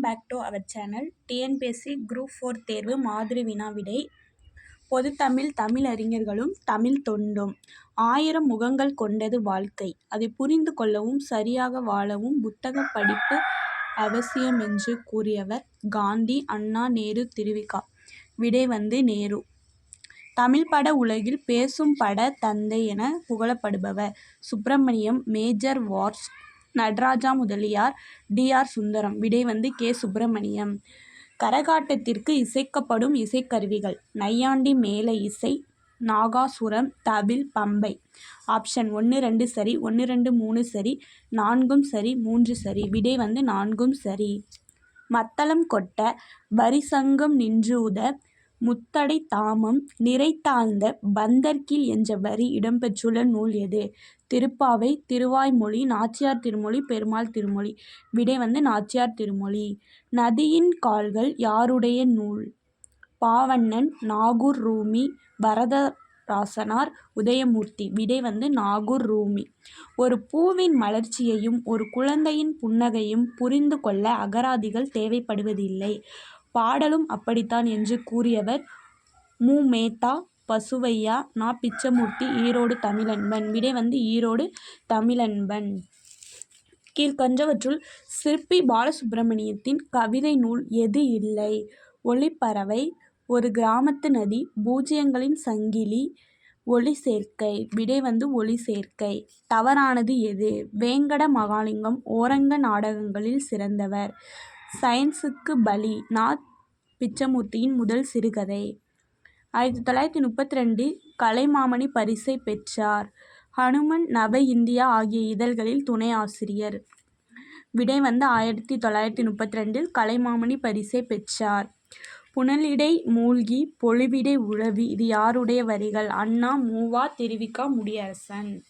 Back to our channel TNPSC group four தேர்வு மாதிரி வினா விடை. பொதுத்தமிழ் தமிழறிஞர்களும் தமிழ் தொண்டும். ஆயிரம் முகங்கள் கொண்டது வாழ்க்கை. அதை புரிந்து கொள்ளவும் சரியாக வாழவும் புத்தக படிப்பு அவசியம் என்று கூறியவர் காந்தி அண்ணா நேரு திருவிகா விடை வந்து நேரு. தமிழ் பட உலகில் பேசும் பட தந்தை என புகழப்படுபவர். Subramaniam major wars Nataraja Mudaliar T. R. Sundaram. விடை வந்து கே. சுப்பிரமணியம். கரகாட்டத்திற்கு இசைக்கப்படும் இசைக்கருவிகள். நையாண்டி மேள இசை நாகாசுரம் தபில் பம்பை. ஆப்ஷன் ஒன்று ரெண்டு சரி ஒன்று ரெண்டு மூணு சரி நான்கும் சரி மூன்று சரி. விடை வந்து நான்கும் சரி. மத்தளம் கொட்ட வரிசங்கம் நின்றூத முத்தடை தாமம் நிறைத்தாழ்ந்த பந்தர்கில் என்ற வரி இடம்பெற்றுள்ள நூல் எது? திருப்பாவை திருவாய்மொழி நாச்சியார் திருமொழி பெருமாள் திருமொழி. விடை வந்து நாச்சியார் திருமொழி. நதியின் கால்கள் யாருடைய நூல்? பாவண்ணன் நாகூர் ரூமி வரதராசனார் உதயமூர்த்தி. விடை வந்து நாகூர் ரூமி. ஒரு பூவின் மலர்ச்சியையும் ஒரு குழந்தையின் புன்னகையும் புரிந்து கொள்ள அகராதிகள் தேவைப்படுவதில்லை. பாடலும் அப்படித்தான் என்று கூறியவர் மு மேத்தா பசுவையா? நா பிச்சமூர்த்தி ஈரோடு தமிழன்பன். விடை வந்து ஈரோடு தமிழன்பன். கீழ்கண்டவற்றுள் சிற்பி பாலசுப்பிரமணியத்தின் கவிதை நூல் எது இல்லை? ஒளிப்பறவை ஒரு கிராமத்து நதி பூஜ்ஜியங்களின் சங்கிலி ஒளி சேர்க்கை விடை வந்து ஒளி சேர்க்கை தவறானது எது? வேங்கட மகாலிங்கம் ஓரங்க நாடகங்களில் சிறந்தவர். சயின்ஸுக்கு பலி. நா பிச்சமூர்த்தியின் முதல் சிறுகதை. ஆயிரத்தி தொள்ளாயிரத்தி முப்பத்தி ரெண்டு கலைமாமணி பரிசை பெற்றார். ஹனுமன் நவ இந்தியா ஆகிய இதழ்களில் துணை ஆசிரியர். விடை வந்து ஆயிரத்தி தொள்ளாயிரத்தி முப்பத்தி ரெண்டில் கலைமாமணி பரிசை பெற்றார். புனலிடை மூழ்கி பொழிவிடை உழவி இது யாருடைய வரிகள்? அண்ணா மூவா திருவிக்கா முடியரசன்.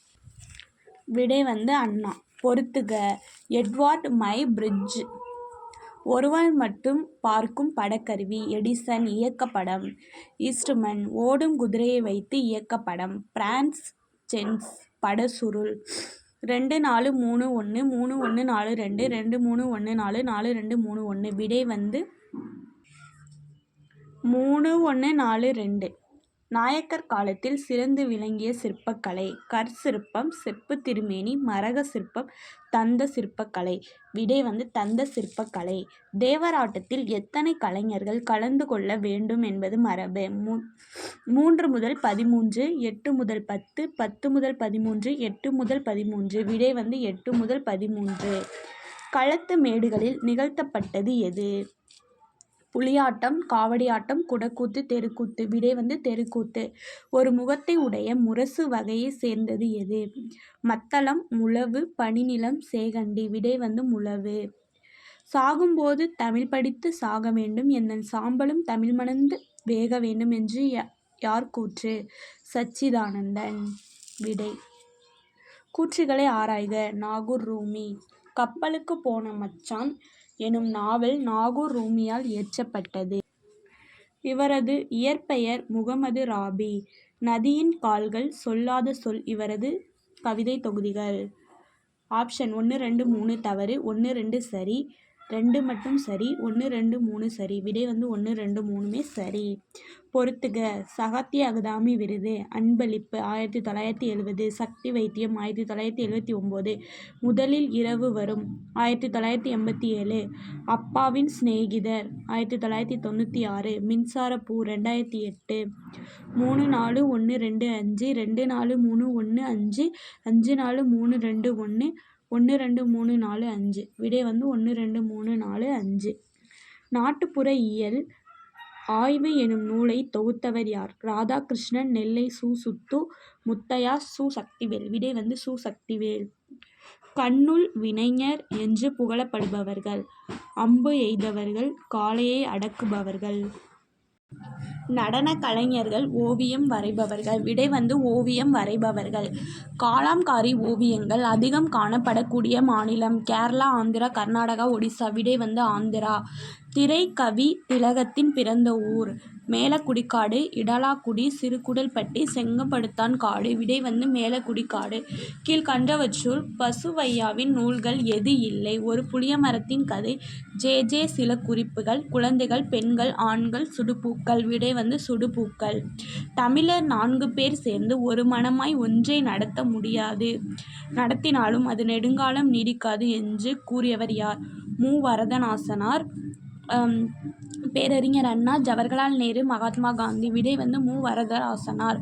விடை வந்து அண்ணா. பொறுத்துக. Eadweard Muybridge. ஒருவன் மட்டும் பார்க்கும் படக்கருவி எடிசன் இயக்கப்படம். ஈஸ்ட்மன் ஓடும் குதிரையை வைத்து இயக்கப்படம். பிரான்ஸ் சென்ஸ் பட சுருள் ரெண்டு நாலு மூணு ஒன்று மூணு ஒன்று நாலு ரெண்டு ரெண்டு மூணு ஒன்று நாலு நாலு ரெண்டு மூணு ஒன்று விடை வந்து மூணு ஒன்று நாலு ரெண்டு. நாயக்கர் காலத்தில் சிறந்து விளங்கிய சிற்பக்கலை கற்சிற்பம் செப்பு திருமேனி மரக சிற்பம் தந்த சிற்பக்கலை. விடை வந்து தந்த சிற்பக்கலை. தேவராட்டத்தில் எத்தனை கலைஞர்கள் கலந்து கொள்ள வேண்டும் என்பது மரபு. மூ மூன்று முதல் பதிமூன்று எட்டு முதல் பத்து பத்து முதல் பதிமூன்று எட்டு முதல் பதிமூன்று. விடை வந்து எட்டு முதல் பதிமூன்று. களத்து மேடுகளில் நிகழ்த்தப்பட்டது எது? புலியாட்டம் காவடியாட்டம் குடக்கூத்து தெருக்கூத்து. விடை வந்து தெருக்கூத்து. ஒரு முகத்தை உடைய முரசு வகையை சேர்ந்தது எது? மத்தளம் முழவு பனிநிலம் சேகண்டி. விடை வந்து முழவு. சாகும்போது தமிழ் படித்து சாக வேண்டும். என்னன் சாம்பலும் தமிழ் மணந்து வேக வேண்டும் என்று யார் கூற்று? சச்சிதானந்தன். விடை. கூற்றுகளை ஆராய்க. நாகூர் ரூமி. கப்பலுக்கு போன மச்சான் எனும் நாவல் நாகூர் ரூமியால் இயற்றப்பட்டது. இவரது இயற்பெயர் முகமது ராபி. நதியின் கால்கள் சொல்லாத சொல் இவரது கவிதைத் தொகுதிகள். ஆப்ஷன் ஒன்று ரெண்டு மூணு தவறு ஒன்று ரெண்டு சரி ரெண்டு மட்டும் சரி ஒன்று ரெண்டு மூணு சரி. விடை வந்து ஒன்று ரெண்டு மூணுமே சரி. பொறுத்துக. சகாத்திய அகதாமி விருது. அன்பளிப்பு. ஆயிரத்தி தொள்ளாயிரத்தி எழுபது சக்தி வைத்தியம். ஆயிரத்தி தொள்ளாயிரத்தி எழுபத்தி ஒம்பது. முதலில் இரவு வரும். ஆயிரத்தி தொள்ளாயிரத்தி எண்பத்தி ஏழு. அப்பாவின் சிநேகிதர். ஆயிரத்தி தொள்ளாயிரத்தி தொண்ணூற்றி ஆறு. மின்சார பூ ரெண்டாயிரத்தி எட்டு. மூணு நாலு ஒன்று ரெண்டு அஞ்சு. ரெண்டு நாலு மூணு ஒன்று அஞ்சு. அஞ்சு நாலு மூணு ரெண்டு ஒன்று ஒன்று ரெண்டு மூணு நாலு அஞ்சு. விடை வந்து ஒன்று ரெண்டு மூணு நாலு அஞ்சு. நாட்டுப்புற இயல் ஆய்வு எனும் நூலை தொகுத்தவர் யார்? ராதாகிருஷ்ணன் நெல்லை சு சுத்து முத்தையா சு சக்திவேல் விடை வந்து சு சக்திவேல் கண்ணுள் வினைஞர் என்று புகழப்படுபவர்கள். அம்பு எய்தவர்கள் காளையை அடக்குபவர்கள். நடன கலைஞர்கள் ஓவியம் வரைபவர்கள் விடை வந்து ஓவியம் வரைபவர்கள். காலாம்காரி ஓவியங்கள் அதிகம் காணப்படக்கூடிய மாநிலம். கேரளா ஆந்திரா கர்நாடகா ஒடிசா விடை வந்து ஆந்திரா. திரைக்கவி திலகத்தின் பிறந்த ஊர். மேலக்குடிக்காடு இடலாக்குடி சிறுகுடல்பட்டி செங்கப்படுத்தான் காடு விடை வந்து மேலக்குடிக்காடு. கீழ்கண்டவற்றுள் பசுவையாவின் நூல்கள் எது இல்லை? ஒரு புளியமரத்தின் கதை. ஜே ஜே சில குறிப்புகள். குழந்தைகள் பெண்கள் ஆண்கள் சுடுபூக்கள். விடை வந்து சுடுபூக்கள். தமிழர் நான்கு பேர் சேர்ந்து ஒரு மனமாய் ஒன்றை நடத்த முடியாது. நடத்தினாலும் அது நெடுங்காலம் நீடிக்காது என்று கூறியவர் யார்? மு. வரதநாசனார் பேரறிஞர் அண்ணா ஜவஹர்லால் நேரு மகாத்மா காந்தி விடை வந்து மு. வரதராசனார்.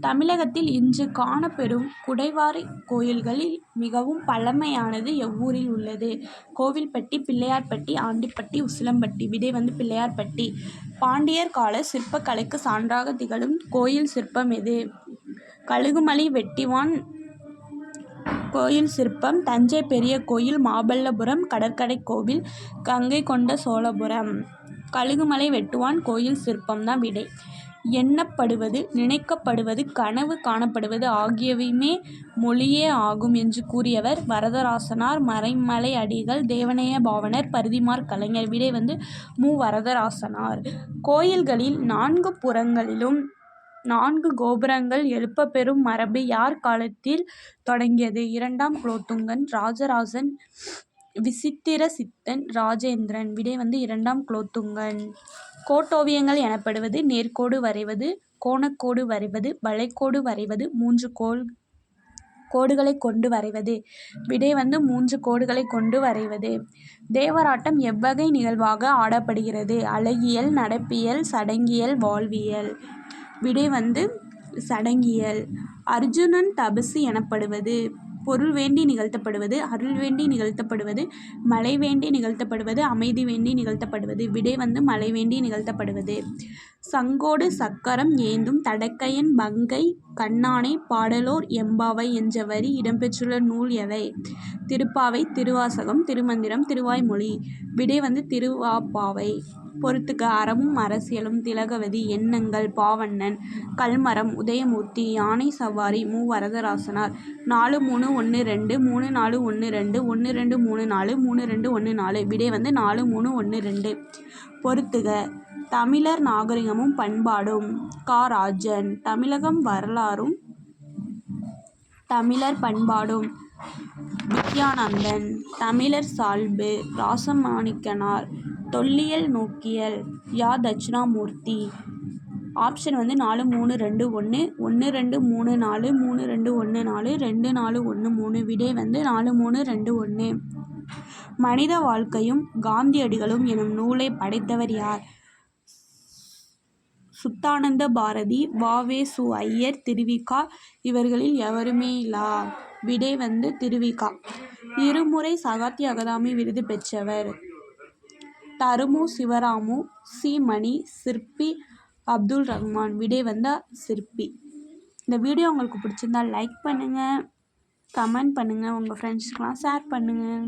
தமிழகத்தில் இன்று காணப்பெறும் குடைவாரி கோயில்களில் மிகவும் பழமையானது எவ்வூரில் உள்ளது. கோவில்பட்டி பிள்ளையார்பட்டி ஆண்டிப்பட்டி உசிலம்பட்டி விடை வந்து பிள்ளையார்பட்டி. பாண்டியர் கால சிற்பக்கலைக்கு சான்றாக திகழும் கோயில் சிற்பம் எது? கழுகுமலை வெட்டிவான் கோயில் சிற்பம் தஞ்சை பெரிய கோயில் மாமல்லபுரம் கடற்கரை கோவில் கங்கை கொண்ட சோழபுரம். கழுகுமலை வெட்டுவான் கோயில் சிற்பம் தான் விடை. எண்ணப்படுவது நினைக்கப்படுவது கனவு காணப்படுவது ஆகியவையுமே மொழியே ஆகும் என்று கூறியவர் வரதராசனார். மறைமலை அடிகள் தேவனைய பாவனர் பரிதிமாற் கலைஞர். விடை வந்து மு. வரதராசனார். கோயில்களில் நான்கு புறங்களிலும் நான்கு கோபுரங்கள் எழுப்பப்பெறும் மரபு யார் காலத்தில் தொடங்கியது? இரண்டாம் குலோத்துங்கன் ராஜராஜன் விசித்திர சித்தன் ராஜேந்திரன். விடை வந்து இரண்டாம் குலோத்துங்கன். கோட்டோவியங்கள் எனப்படுவது நேர்க்கோடு வரைவது கோணக்கோடு வரைவது வளைக்கோடு வரைவது மூன்று கோல் கோடுகளை கொண்டு வரைவது. விடை வந்து மூன்று கோடுகளை கொண்டு வரைவது. தேவராட்டம் எவ்வகை நிகழ்வாக ஆடப்படுகிறது? அழகியல் நடப்பியல் சடங்கியல் வாழ்வியல். விடை வந்து சடங்கியல். அர்ஜுனன் தபசு எனப்படுவது. பொருள் வேண்டி நிகழ்த்தப்படுவது அருள் வேண்டி நிகழ்த்தப்படுவது மழை வேண்டி நிகழ்த்தப்படுவது அமைதி வேண்டி நிகழ்த்தப்படுவது விடை வந்து மழை வேண்டி நிகழ்த்தப்படுவது. சங்கோடு சக்கரம் ஏந்தும் தடக்கையன் பங்கை கண்ணானை பாடலோர் எம்பாவை என்ற வரி இடம்பெற்றுள்ள நூல் எவை? திருப்பாவை திருவாசகம் திருமந்திரம் திருவாய்மொழி. விடை வந்து திருவாப்பாவை. பொறுத்துக்க அறமும் அரசியலும் திலகவதி எண்ணங்கள் பாவண்ணன். கல்மரம் உதயமூர்த்தி யானை சவாரி மு. வரதராசனார். நாலு மூணு ஒன்று ரெண்டு மூணு நாலு ஒன்று ரெண்டு ஒன்று ரெண்டு மூணு நாலு மூணு ரெண்டு ஒன்று நாலு. விடை வந்து நாலு மூணு ஒன்று ரெண்டு. பொறுத்துக. தமிழர் நாகரிகமும் பண்பாடும். கா. ராஜன். தமிழகம் வரலாறும் தமிழர் பண்பாடும். வித்யானந்தன். தமிழர் சால்பு. ராசமாணிக்கனார். தொல்லியல் நோக்கியல். யா தட்சிணாமூர்த்தி. ஆப்ஷன் வந்து நாலு மூணு ரெண்டு ஒன்று ஒன்று ரெண்டு மூணு நாலு மூணு ரெண்டு ஒன்று நாலு. ரெண்டு நாலு ஒன்று மூணு. விடை வந்து நாலு மூணு ரெண்டு ஒன்று மனித வாழ்க்கையும் காந்தியடிகளும் எனும் நூலை படைத்தவர் யார்? சுத்தானந்த பாரதி வா வே சு ஐயர் திருவிக்கா. இவர்களில் எவருமே இல்லா? விடை வந்து திருவிக்கா. இருமுறை சகாத்தி அகதாமி விருது பெற்றவர். தருமு சிவராமு? சி மணி சிற்பி அப்துல் ரஹ்மான். விடை வந்த சிற்பி. இந்த வீடியோ உங்களுக்கு பிடிச்சிருந்தா லைக் பண்ணுங்கள் கமெண்ட் பண்ணுங்கள் உங்கள் ஃப்ரெண்ட்ஸ்க்கெலாம் ஷேர் பண்ணுங்கள்